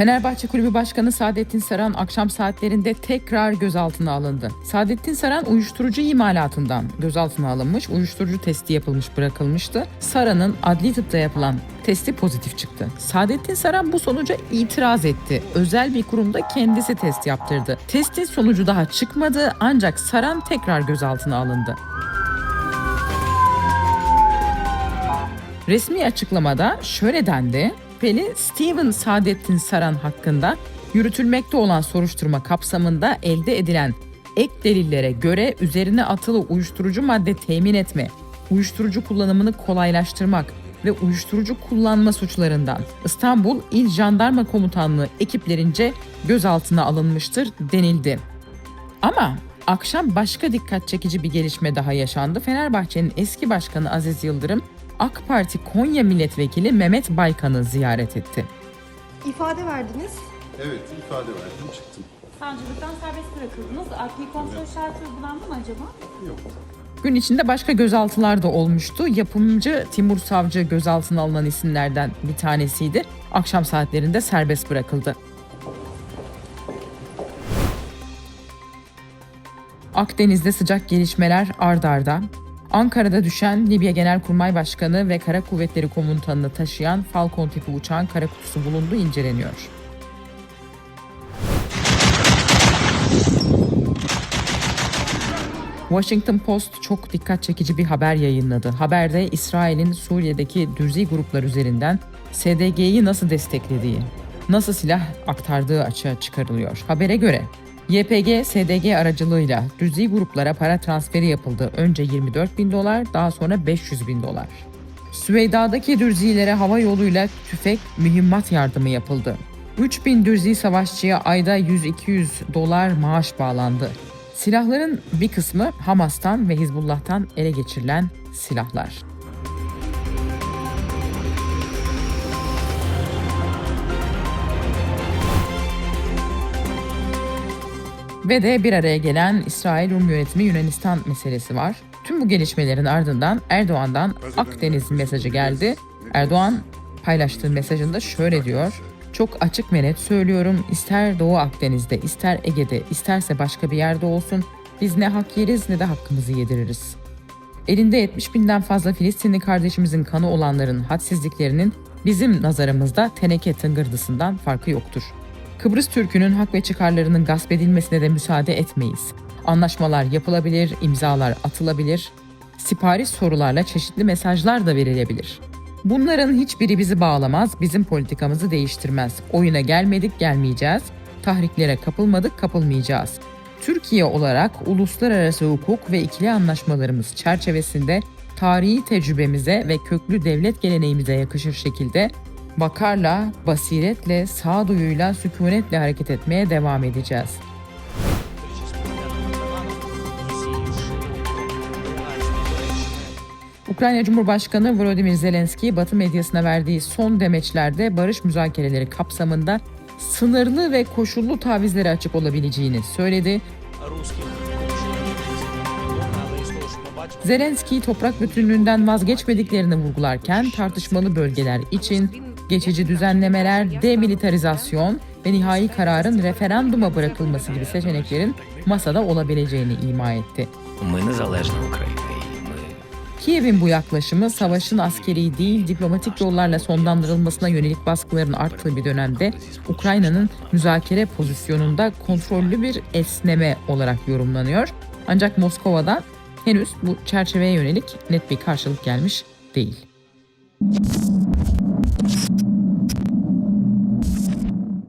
Fenerbahçe Kulübü Başkanı Saadettin Saran akşam saatlerinde tekrar gözaltına alındı. Saadettin Saran uyuşturucu imalatından gözaltına alınmış, uyuşturucu testi yapılmış bırakılmıştı. Saran'ın adli tıpta yapılan testi pozitif çıktı. Saadettin Saran bu sonuca itiraz etti. Özel bir kurumda kendisi test yaptırdı. Testin sonucu daha çıkmadı ancak Saran tekrar gözaltına alındı. Resmi açıklamada şöyle dendi. Şüpheli Steven Saadettin Saran hakkında yürütülmekte olan soruşturma kapsamında elde edilen ek delillere göre üzerine atılı uyuşturucu madde temin etme, uyuşturucu kullanımını kolaylaştırmak ve uyuşturucu kullanma suçlarından İstanbul İl Jandarma Komutanlığı ekiplerince gözaltına alınmıştır denildi. Ama akşam başka dikkat çekici bir gelişme daha yaşandı. Fenerbahçe'nin eski başkanı Aziz Yıldırım AK Parti Konya Milletvekili Mehmet Baykan'ı ziyaret etti. İfade verdiniz. Evet, ifade verdim, çıktım. Savcılıktan serbest bırakıldınız. Adli kontrol şartı uygulandı mı acaba? Yok. Gün içinde başka gözaltılar da olmuştu. Yapımcı Timur Savcı gözaltına alınan isimlerden bir tanesiydi. Akşam saatlerinde serbest bırakıldı. Akdeniz'de sıcak gelişmeler ard arda. Ankara'da düşen Libya Genelkurmay Başkanı ve Kara Kuvvetleri Komutanını taşıyan Falcon tipi uçağın kara kutusu bulundu inceleniyor. Washington Post çok dikkat çekici bir haber yayınladı. Haberde İsrail'in Suriye'deki dürzi gruplar üzerinden SDG'yi nasıl desteklediği, nasıl silah aktardığı açığa çıkarılıyor. Habere göre YPG SDG aracılığıyla dürzi gruplara para transferi yapıldı. Önce 24 bin dolar, daha sonra 500 bin dolar. Süveyda'daki dürzilere hava yoluyla tüfek, mühimmat yardımı yapıldı. 3000 dürzi savaşçıya ayda 100-200 dolar maaş bağlandı. Silahların bir kısmı Hamas'tan ve Hizbullah'tan ele geçirilen silahlar. Ve de bir araya gelen İsrail Rum yönetimi Yunanistan meselesi var. Tüm bu gelişmelerin ardından Erdoğan'dan Akdeniz mesajı geldi. Erdoğan paylaştığı mesajında şöyle diyor. Çok açık ve net söylüyorum. İster Doğu Akdeniz'de, ister Ege'de, isterse başka bir yerde olsun. Biz ne hak yeriz ne de hakkımızı yediririz. Elinde 70 binden fazla Filistinli kardeşimizin kanı olanların hadsizliklerinin bizim nazarımızda teneke tıngırdısından farkı yoktur. Kıbrıs Türk'ünün hak ve çıkarlarının gasp edilmesine de müsaade etmeyiz. Anlaşmalar yapılabilir, imzalar atılabilir, sipariş sorularla çeşitli mesajlar da verilebilir. Bunların hiçbiri bizi bağlamaz, bizim politikamızı değiştirmez. Oyuna gelmedik, gelmeyeceğiz. Tahriklere kapılmadık, kapılmayacağız. Türkiye olarak uluslararası hukuk ve ikili anlaşmalarımız çerçevesinde tarihi tecrübemize ve köklü devlet geleneğimize yakışır şekilde bakarla, basiretle, sağduyuyla, sükunetle hareket etmeye devam edeceğiz. Ukrayna Cumhurbaşkanı Volodymyr Zelenski, Batı medyasına verdiği son demeçlerde barış müzakereleri kapsamında sınırlı ve koşullu tavizlere açık olabileceğini söyledi. Zelenski toprak bütünlüğünden vazgeçmediklerini vurgularken tartışmalı bölgeler için geçici düzenlemeler, demilitarizasyon ve nihai kararın referanduma bırakılması gibi seçeneklerin masada olabileceğini ima etti. Kiev'in bu yaklaşımı savaşın askeri değil diplomatik yollarla sonlandırılmasına yönelik baskıların arttığı bir dönemde Ukrayna'nın müzakere pozisyonunda kontrollü bir esneme olarak yorumlanıyor. Ancak Moskova'dan henüz bu çerçeveye yönelik net bir karşılık gelmiş değil.